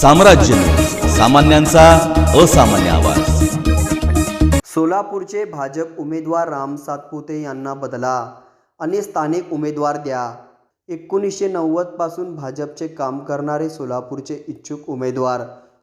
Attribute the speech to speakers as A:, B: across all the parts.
A: साम्राज्य. सामान्यांचा असामान्य आवाज.
B: सोलापूरचे भाजप उमेदवार राम सातपुते यांना बदला. आणि स्थानिक उमेदवार द्या. एकोणीसशे नव्वदपासून भाजपचे काम करणारे सोलापूरचे इच्छुक उमेदवार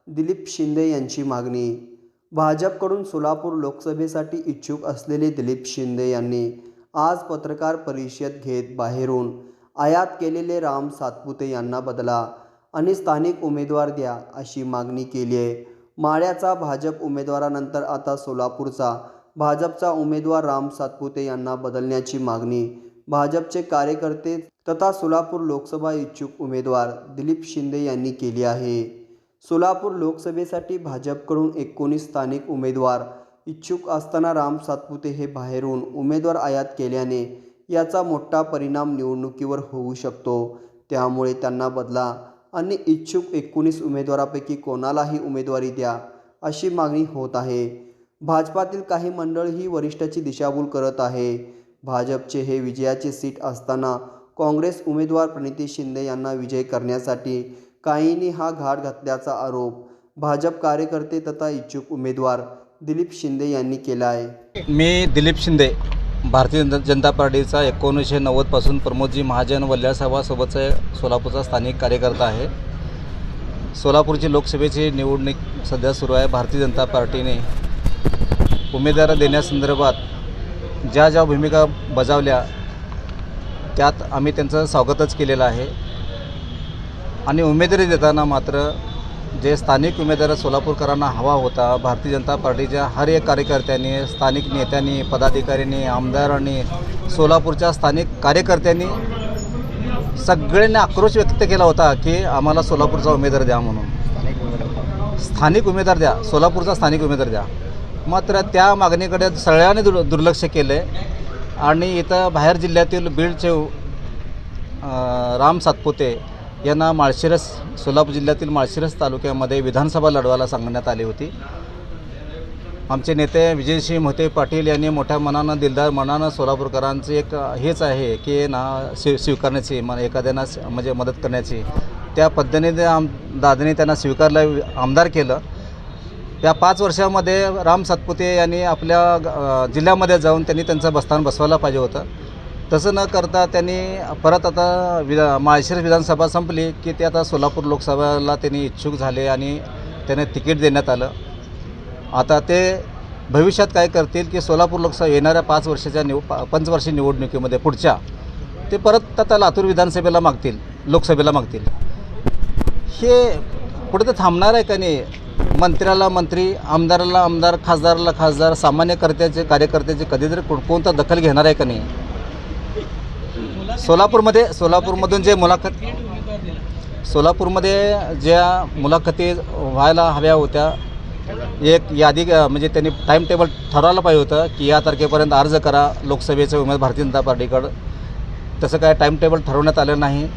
B: दिलीप शिंदे यांची मागणी. भाजपकडून सोलापूर लोकसभेसाठी इच्छुक असलेले दिलीप शिंदे यांनी आज पत्रकार परिषद घेत बाहेरून आयात केलेले राम सातपुते यांना बदला. आणि स्थानिक उमेदवार द्या अशी मागणी केली आहे. माळ्याचा भाजप उमेदवारानंतर आता सोलापूरचा. भाजपचा उमेदवार राम सातपुते यांना बदलण्याची मागणी. भाजपचे कार्यकर्ते तथा सोलापूर लोकसभा इच्छुक उमेदवार दिलीप शिंदे यांनी केली आहे. सोलापूर लोकसभेसाठी भाजपकडून एकोणीस स्थानिक उमेदवार इच्छुक असताना राम सातपुते हे बाहेरून उमेदवार आयात केल्याने याचा मोठा परिणाम निवडणुकीवर होऊ शकतो. त्यामुळे त्यांना बदला आणि इच्छुक एकोणीस उमेदवारापैकी कोणालाही उमेदवारी द्या अशी मागणी होत आहे. भाजपातील काही मंडळ ही वरिष्ठाची दिशाभूल करत आहे. भाजपचे हे विजयाचे सीट असताना काँग्रेस उमेदवार प्रणिती शिंदे यांना विजय करण्यासाठी काहींनी हा घाट घातल्याचा आरोप भाजप कार्यकर्ते तथा इच्छुक उमेदवार दिलीप शिंदे यांनी केला आहे
C: मी दिलीप शिंदे भारतीय जनता जनता पार्टीचा एकोणीसशे नव्वदपासून प्रमोदजी महाजन वल्ल्यासाहेबासोबतचा सोलापूरचा स्थानिक कार्यकर्ता आहे. सोलापूरची लोकसभेची निवडणूक सध्या सुरू आहे. भारतीय जनता पार्टीने उमेदवार देण्यासंदर्भात ज्या ज्या भूमिका बजावल्या त्यात आम्ही त्यांचं स्वागतच केलेलं आहे. आणि उमेदवारी देताना मात्र जे स्थानिक उमेदवार सोलापूरकरांना हवा होता भारतीय जनता पार्टीच्या हर एक कार्यकर्त्यांनी स्थानिक नेत्यांनी पदाधिकाऱ्यांनी आमदारांनी सोलापूरच्या स्थानिक कार्यकर्त्यांनी सगळ्यांनी आक्रोश व्यक्त केला होता की आम्हाला सोलापूरचा उमेदवार द्या म्हणून. स्थानिक उमेदवार द्या सोलापूरचा स्थानिक उमेदवार द्या. मात्र त्या मागणीकडे सगळ्यांनी दुर् दुर्लक्ष केले आणि इथं बाहेर जिल्ह्यातील बीडचे राम सातपुते यांना माळशिरस सोलापूर जिल्ह्यातील माळशिरस तालुक्यामध्ये विधानसभा लढवायला सांगण्यात आली होती. आमचे नेते विजयसिंह मोहिते पाटील यांनी मोठ्या मनानं दिलदार मनानं सोलापूरकरांचं एक हेच आहे की ना स्वी स्वीकारण्याची म एखाद्यांना म्हणजे मदत करण्याची. त्या पद्धतीने आम दादाने त्यांना स्वीकारलं आमदार केलं. या पाच वर्षामध्ये राम सातपुते यांनी आपल्या जिल्ह्यामध्ये जाऊन त्यांनी त्यांचं बस्थान बसवायला पाहिजे होतं. तसं न करता त्यांनी परत आता विधा माळशिरस विधानसभा संपली की ते आता सोलापूर लोकसभेला त्यांनी इच्छुक झाले आणि त्यांना तिकीट देण्यात आलं. आता ते भविष्यात काय करतील की सोलापूर लोकसभा येणाऱ्या पाच वर्षाच्या निव पा पंचवर्षीय निवडणुकीमध्ये पुढच्या ते परत आता लातूर विधानसभेला मागतील लोकसभेला मागतील. हे पुढे तर थांबणार आहे का नाही? मंत्र्याला मंत्री आमदाराला आमदार खासदाराला खासदार सामान्य कर्त्याचे कार्यकर्त्याचे कधीतरी कोण कोणता दखल घेणार आहे का नाही? सोलापूरमध्ये सोलापूरमधून जे मुलाखत सोलापूरमध्ये ज्या मुलाखती व्हायला हव्या होत्या एक यादी म्हणजे त्यांनी टाईम टेबल ठरवायला पाहिजे होतं की या तारखेपर्यंत अर्ज करा लोकसभेचे उमेदवार भारतीय जनता पार्टीकडं. तसं काय टाईम टेबल ठरवण्यात आलं नाही.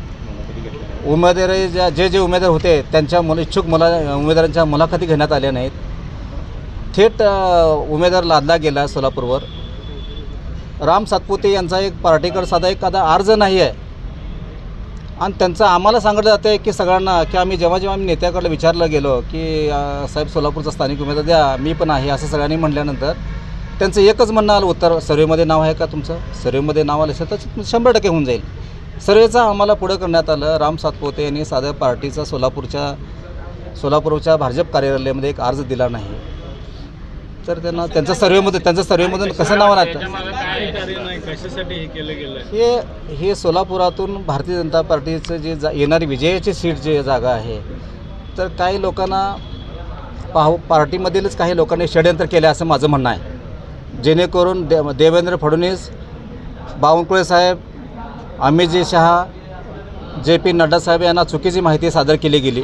C: उमेदवारी ज्या जे जे उमेदवार होते त्यांच्या मुला इच्छुक मुला उमेदवारांच्या मुलाखती घेण्यात आल्या नाहीत. थेट उमेदवार लादला गेला सोलापूरवर. राम सातपुते यांचा एक पार्टीकर साधा एखादा अर्ज नाही आहे आणि त्यांचं आम्हाला सांगितलं जातं आहे की सगळ्यांना की आम्ही जेव्हा जेव्हा आम्ही नेत्याकडे विचारलं गेलो की साहेब सोलापूरचा स्थानिक उमेदवार द्या मी पण आहे असं सगळ्यांनी म्हटल्यानंतर त्यांचं एकच म्हणणं आलं उत्तर सर्वेमध्ये नाव आहे का तुमचं? सर्वेमध्ये नाव आलं असेल तर शंभर टक्के होऊन जाईल. सर्वेचं आम्हाला पुढं करण्यात आलं. राम सातपोते यांनी साध्या पार्टीचा सोलापूरच्या सोलापूरच्या भाजप कार्यालयामध्ये एक अर्ज दिला नाही. तर त्यांना त्यांचं सर्वेमध्ये त्यांचं सर्वेमधून कसं नाव लागतं
D: हे
C: हे हे सोलापुरातून भारतीय जनता पार्टीचं जे जा येणारी विजयाची सीट जे जागा आहे तर काही लोकांना पाहू पार्टीमधीलच काही लोकांनी षडयंत्र केले असं माझं म्हणणं आहे. जेणेकरून दे देवेंद्र फडणवीस बावनकुळे साहेब अमितजी शहा जे पी नड्डा साहेब यांना चुकीची माहिती सादर केली गेली.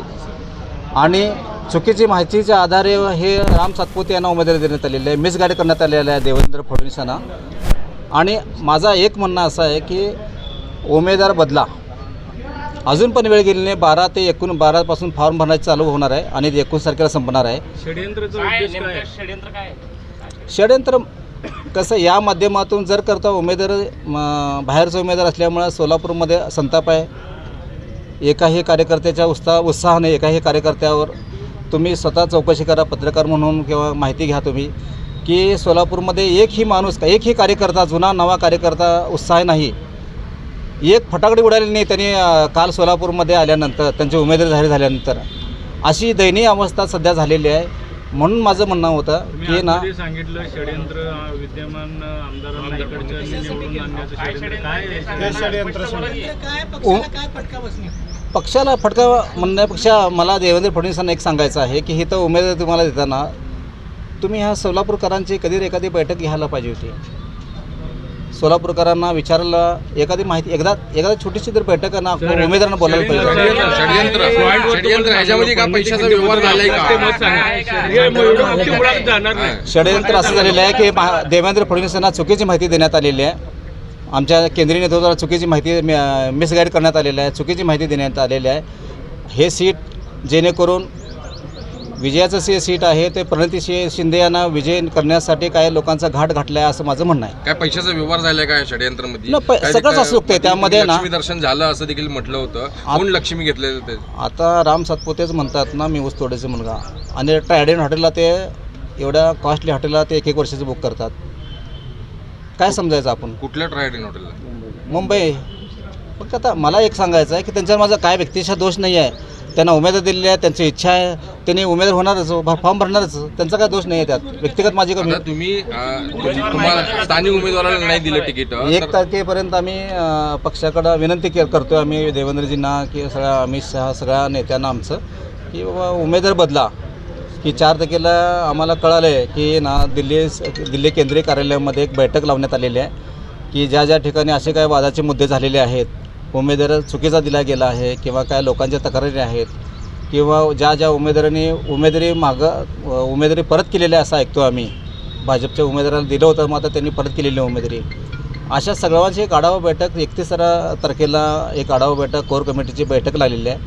C: आणि चुकीची माहितीच्या आधारे हे राम सातपुते यांना उमेदवारी देण्यात आलेली आहे. मिसगाईड करण्यात आलेलं आहे देवेंद्र फडणवीस यांना. आणि माझा एक म्हणणं असं आहे की उमेदवार बदला. अजून पण वेळ गेली नाही. बारा ते एकूण बारापासून फॉर्म भरण्याचे चालू होणार आहे आणि ते एकोणीस तारखेला संपणार आहे? षडयंत्र कसं या माध्यमातून जर करता उमेदवार बाहेरचा उमेदवार असल्यामुळं सोलापूरमध्ये संताप आहे. एकाही कार्यकर्त्याच्या उत्साह उत्साहाने एकाही कार्यकर्त्यावर तुम्ही स्वतः चौकशी करा पत्रकार म्हणून किंवा माहिती घ्या तुम्ही की सोलापूरमध्ये एकही माणूस एकही कार्यकर्ता जुना नवा कार्यकर्ता उत्साह नाही. एक फटाकडी उडाली नाही त्यांनी काल सोलापूरमध्ये आल्यानंतर त्यांची उमेदवारी जाहीर झाल्यानंतर. अशी दयनीय अवस्था सध्या झालेली आहे. म्हणून माझं म्हणणं होतं की ना
D: सांगितलं षडयंत्र विद्यमान आमदारांना
C: पक्षाला फटका म्हणण्यापेक्षा मला देवेंद्र फडणवीसांना एक सांगायचं आहे की हे तर उमेदवारी तुम्हाला देताना तुम्ही ह्या सोलापूरकरांची कधी एखादी बैठक घ्यायला पाहिजे होती. सोलापूरकरांना विचारायला एखादी माहिती एकदा एखादी छोटीशी तर बैठक आहे ना उमेदवारांना बोलायला पाहिजे.
E: षडयंत्र षडयंत्र
C: असं झालेलं आहे की देवेंद्र फडणवीस यांना चुकीची माहिती देण्यात आलेली आहे. आमच्या केंद्रीय नेतृत्वाला चुकीची माहिती मिसगाईड करण्यात आलेली आहे चुकीची माहिती देण्यात आलेली आहे. हे सीट जेणेकरून विजयाचं से सीट आहे ते प्रणिती शिंदे यांना विजय करण्यासाठी काही लोकांचा घाट घातला आहे असं माझं म्हणणं आहे.
E: काय पैशाचा व्यवहार झालाय का षडयंत्रामध्ये? काय
C: सगळंच
E: ते-
C: असू शकते. त्यामध्ये ना-
E: दर्शन झालं असं देखील म्हटलं होतं. लक्ष्मी घेतलेलं ते
C: आता राम सातपुतेच म्हणतात ना मी ऊसतोडेचे मुलगा. आणि ट्रायडेन हॉटेलला ते एवढ्या कॉस्टली हॉटेलला ते एक एक वर्षाचं बुक करतात. काय समजायचं आपण?
E: कुठल्या ट्रायडीन हॉटेलला?
C: मुंबई. फक्त आता मला एक सांगायचं आहे की त्यांच्यावर माझा काय व्यक्तिशः दोष नाही आहे. त्यांना उमेदवार दिलेली आहे त्यांची इच्छा आहे. त्यांनी उमेदवार होणारच भ- फॉर्म भरणारच. त्यांचा काय दोष नाही आहे त्यात? व्यक्तिगत माझी कमी.
E: आता तुम्ही अं, तुम- तुम्हाला स्थानिक उमेदवाराला नाही दिलं तिकीट.
C: एक तारखेपर्यंत आम्ही अ, पक्षाकडं विनंती के करतो आम्ही देवेंद्रजींना की सगळ्या अमित शहा सगळ्या नेत्यांना आमचं की बाबा उमेदवार बदला. की चार तारखेला आम्हाला कळालं आहे की ना दिल्ली दिल्ली केंद्रीय कार्यालयामध्ये एक बैठक लावण्यात आलेली आहे की ज्या ज्या ठिकाणी असे काही वादाचे मुद्दे झालेले आहेत उमेदवार चुकीचा दिला गेला आहे किंवा काय लोकांच्या तक्रारी आहेत किंवा ज्या ज्या उमेदवारांनी उमेदवारी मागं उमेदवारी परत केलेल्या असं ऐकतो आम्ही. भाजपच्या उमेदवाराला दिलं होतं मग आता त्यांनी परत केलेली उमेदवारी. अशा सगळ्यांची एक आढावा बैठक एकतीस तारखेला एक आढावा बैठक कोर कमिटीची बैठक लागलेली आहे.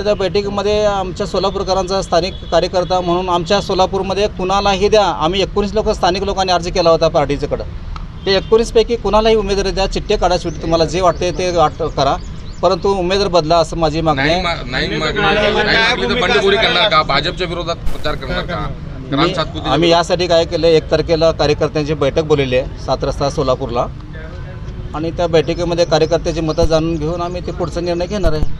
C: तर त्या बैठकीमध्ये आमच्या सोलापूरकरांचा स्थानिक कार्यकर्ता म्हणून आमच्या सोलापूरमध्ये कुणालाही द्या आम्ही एकोणीस लोक स्थानिक लोकांनी अर्ज केला होता पार्टीच्याकडं ते एकोणीसपैकी कुणालाही उमेदवारी द्या चिठ्ठे काढा शेवटी तुम्हाला जे वाटते ते वाट करा. परंतु उमेदवार बदला असं माझी मागणी आहे.
E: भाजपच्या विरोधात प्रचार करणार का?
C: आम्ही यासाठी काय केलं एक तारखेला कार्यकर्त्यांची बैठक बोलवली आहे सात रस्ता सोलापूरला. आणि त्या बैठकीमध्ये कार्यकर्त्याची मतं जाणून घेऊन आम्ही ते पुढचा निर्णय घेणार आहे.